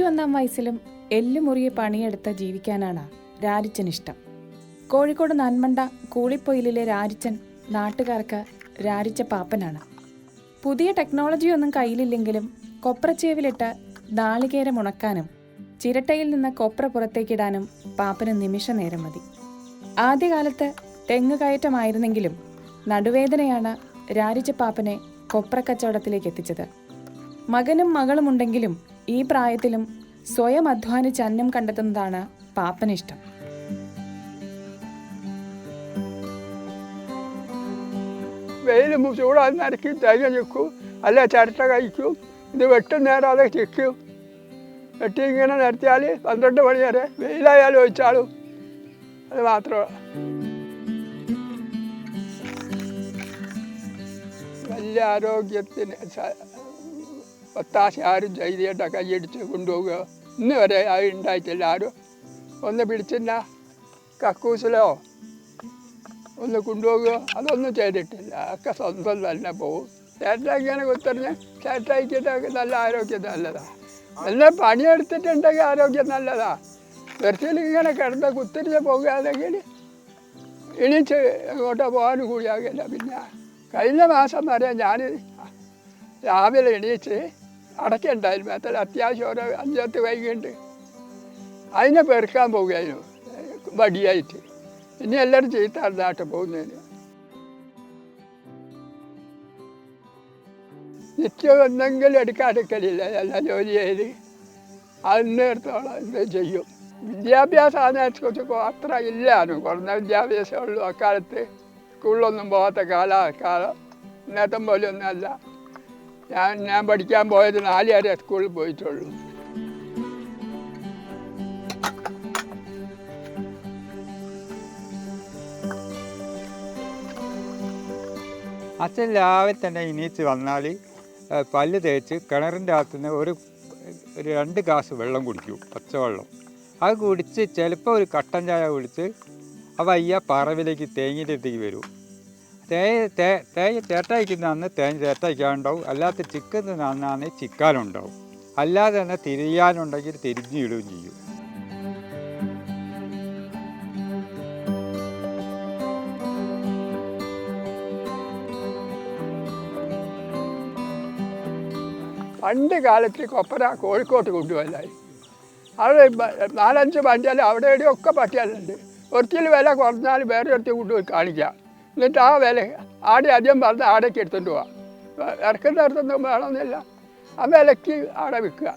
ഒന്നാം വയസ്സിലും എല്ലുമുറിയെ പണിയെടുത്ത് ജീവിക്കാനാണ് രാരിച്ചനിഷ്ടം. കോഴിക്കോട് നന്മണ്ട കൂളിപ്പൊയിലിലെ രാരിച്ചൻ നാട്ടുകാർക്ക് രാരിച്ച പാപ്പനാണ്. പുതിയ ടെക്നോളജിയൊന്നും കയ്യിലില്ലെങ്കിലും കൊപ്രച്ചേവിലിട്ട് നാളികേരം ഉണക്കാനും ചിരട്ടയിൽ നിന്ന് കൊപ്ര പുറത്തേക്കിടാനും പാപ്പന് നിമിഷ നേരം മതി. ആദ്യകാലത്ത് തെങ്ങ് കയറ്റമായിരുന്നെങ്കിലും നടുവേദനയാണ് രാരിച്ച പാപ്പനെ കൊപ്ര കച്ചവടത്തിലേക്ക് എത്തിച്ചത്. മകനും മകളുമുണ്ടെങ്കിലും ഈ പ്രായത്തിലും സ്വയം അധ്വാനിച്ച് അന്നം കണ്ടെത്തുന്നതാണ് പാപ്പനിഷ്ടം. വെയിൽ ചൂടാൻ നരക്കി തേങ്ങ ചിക്കും അല്ല ചിരട്ട കഴിക്കും ഇത് വെട്ടും നേരം അത് ചിക്കും. വെട്ടി ഇങ്ങനെ നിരത്തിയാൽ പന്ത്രണ്ട് മണി വരെ വെയിലായാലും ഒഴിച്ചാലും അത് മാത്രമേ വലിയ ആരോഗ്യത്തിന് ഒത്താശ ആരും ചെയ്തിട്ട കൈയടിച്ച് കൊണ്ടുപോവുക. ഇന്ന് വരെ അത് ഉണ്ടായിട്ടില്ല. ആരും ഒന്ന് പിടിച്ചില്ല. കക്കൂസിലോ? ഒന്ന് കൊണ്ടുപോകുക അതൊന്നും ചെയ്തിട്ടില്ല. ഒക്കെ സ്വന്തം തന്നെ പോവും. ചേട്ടൻ ഇങ്ങനെ കുത്തറിഞ്ഞ് ചേട്ടായിക്കിട്ടൊക്കെ നല്ല ആരോഗ്യം നല്ലതാണ് നല്ല പണിയെടുത്തിട്ടുണ്ടെങ്കിൽ ആരോഗ്യം നല്ലതാ. വെറുതെ ഇങ്ങനെ കിടന്ന് കുത്തിരിഞ്ഞ് പോകുകയാണെങ്കിൽ എണീച്ച് എങ്ങോട്ടോ പോകാനും കൂടിയാകില്ല പിന്നെ കഴിഞ്ഞ മാസം വരെ ഞാൻ രാവിലെ എണീച്ച് അടയ്ക്കുണ്ടായിരുന്നു. അത്ര അത്യാവശ്യം ഓരോ അഞ്ചത്ത് വൈകിണ്ട് അതിനെ പെറുക്കാൻ പോവുകയായിരുന്നു. വടിയായിട്ട്. ഇനി എല്ലാവരും ചീത്ത നാട്ടിൽ പോകുന്നതിന്. നിത്യം എന്തെങ്കിലും എടുക്കാതിരിക്കലില്ല എല്ലാ ജോലി ചെയ്ത് അതിനടുത്തോളം ചെയ്യും. വിദ്യാഭ്യാസം അതിനെക്കുറിച്ച് അത്ര ഇല്ലാണ് കുറഞ്ഞ വിദ്യാഭ്യാസമുള്ളൂ അക്കാലത്ത് സ്കൂളിലൊന്നും പോകാത്ത കാല കാലം നേട്ടം പോലെ അല്ല. ഞാൻ ഞാൻ പഠിക്കാൻ പോയത് നാല് വരെ സ്കൂളിൽ പോയിട്ടുള്ളൂ. അച്ഛൻ രാവിലെ തന്നെ എണീച്ച് വന്നാൽ പല്ല് തേച്ച് കിണറിന്റെ അകത്തുനിന്ന് ഒരു രണ്ട് ഗ്ലാസ് വെള്ളം കുടിക്കും പച്ചവെള്ളം. അത് കുടിച്ച് ചിലപ്പോൾ ഒരു കട്ടൻ ചായ കുടിച്ച് അവയ്യ വയ്യ പറവിലേക്ക് തേങ്ങയിലെത്തേക്ക് അടുത്തേക്ക് വരും. തേ തേ തേ ചേട്ടായിക്കുന്ന അന്ന് തേൻ ചേട്ടായിക്കാനുണ്ടാവും അല്ലാത്ത ചിക്കുന്ന അന്നാണ് ചിക്കാനുണ്ടാവും. അല്ലാതെ തന്നെ തിരിയാനുണ്ടെങ്കിൽ തിരിഞ്ഞിടുകയും ചെയ്യും. പണ്ട് കാലത്ത് കൊപ്പര കോഴിക്കോട്ട് കൊണ്ടുപോയല്ലായി അവിടെ നാലഞ്ച് പണ്ടിയാലും അവിടെ എവിടെയൊക്കെ പട്ടിയാലുണ്ട് ഒരുത്തിൽ വില കുറഞ്ഞാൽ വേറെ ഒരുത്തി കൊണ്ടുപോയി കാണിക്കാം. എന്നിട്ട് ആ വില ആടെ ആദ്യം പറഞ്ഞ ആടേക്ക് എടുത്തുകൊണ്ട് പോവാം. ഇറക്കുന്ന ഇടത്തൊന്നും വേണമെന്നില്ല. ആ വിലയ്ക്ക് ആടെ വിൽക്കുക.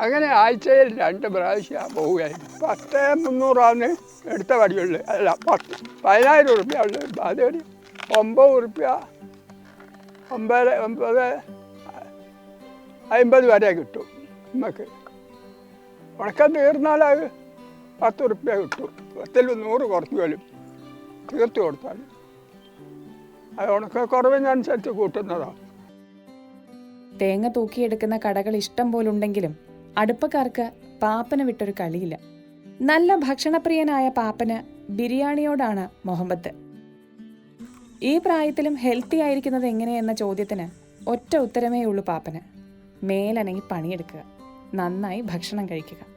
അങ്ങനെ ആഴ്ചയിൽ രണ്ട് പ്രാവശ്യം പോവുകയായിരുന്നു. പത്ത് മുന്നൂറാന്ന് എടുത്ത വടിയുള്ളു. അല്ല പത്ത് പതിനായിരം ഉറുപ്പ്യ ഉള്ളു. അതൊരു ഒമ്പത് ഉറുപ്പ്യ ഒമ്പത് ഒമ്പത് അമ്പത് വരെ കിട്ടും നമുക്ക്. ഉണക്കം തീർന്നാൽ അത് പത്ത് ഉറുപ്പ്യ കിട്ടും. പത്തിൽ നൂറ് കുറച്ച് വരും. തീർത്ത് കൊടുത്താൽ അത് ഉണക്ക കുറവിനനുസരിച്ച് തേങ്ങ തൂക്കിയെടുക്കുന്ന കടകൾ ഇഷ്ടം പോലുണ്ടെങ്കിലും അടുപ്പക്കാർക്ക് പാപ്പന് വിട്ടൊരു കളിയില്ല. നല്ല ഭക്ഷണപ്രിയനായ പാപ്പന് ബിരിയാണിയോടാണ് മുഹബത്ത്. ഈ പ്രായത്തിലും ഹെൽത്തി ആയിരിക്കുന്നത് എങ്ങനെയെന്ന ചോദ്യത്തിന് ഒറ്റ ഉത്തരമേ ഉള്ളൂ പാപ്പന്. മേലനങ്ങി പണിയെടുക്കുക. നന്നായി ഭക്ഷണം കഴിക്കുക.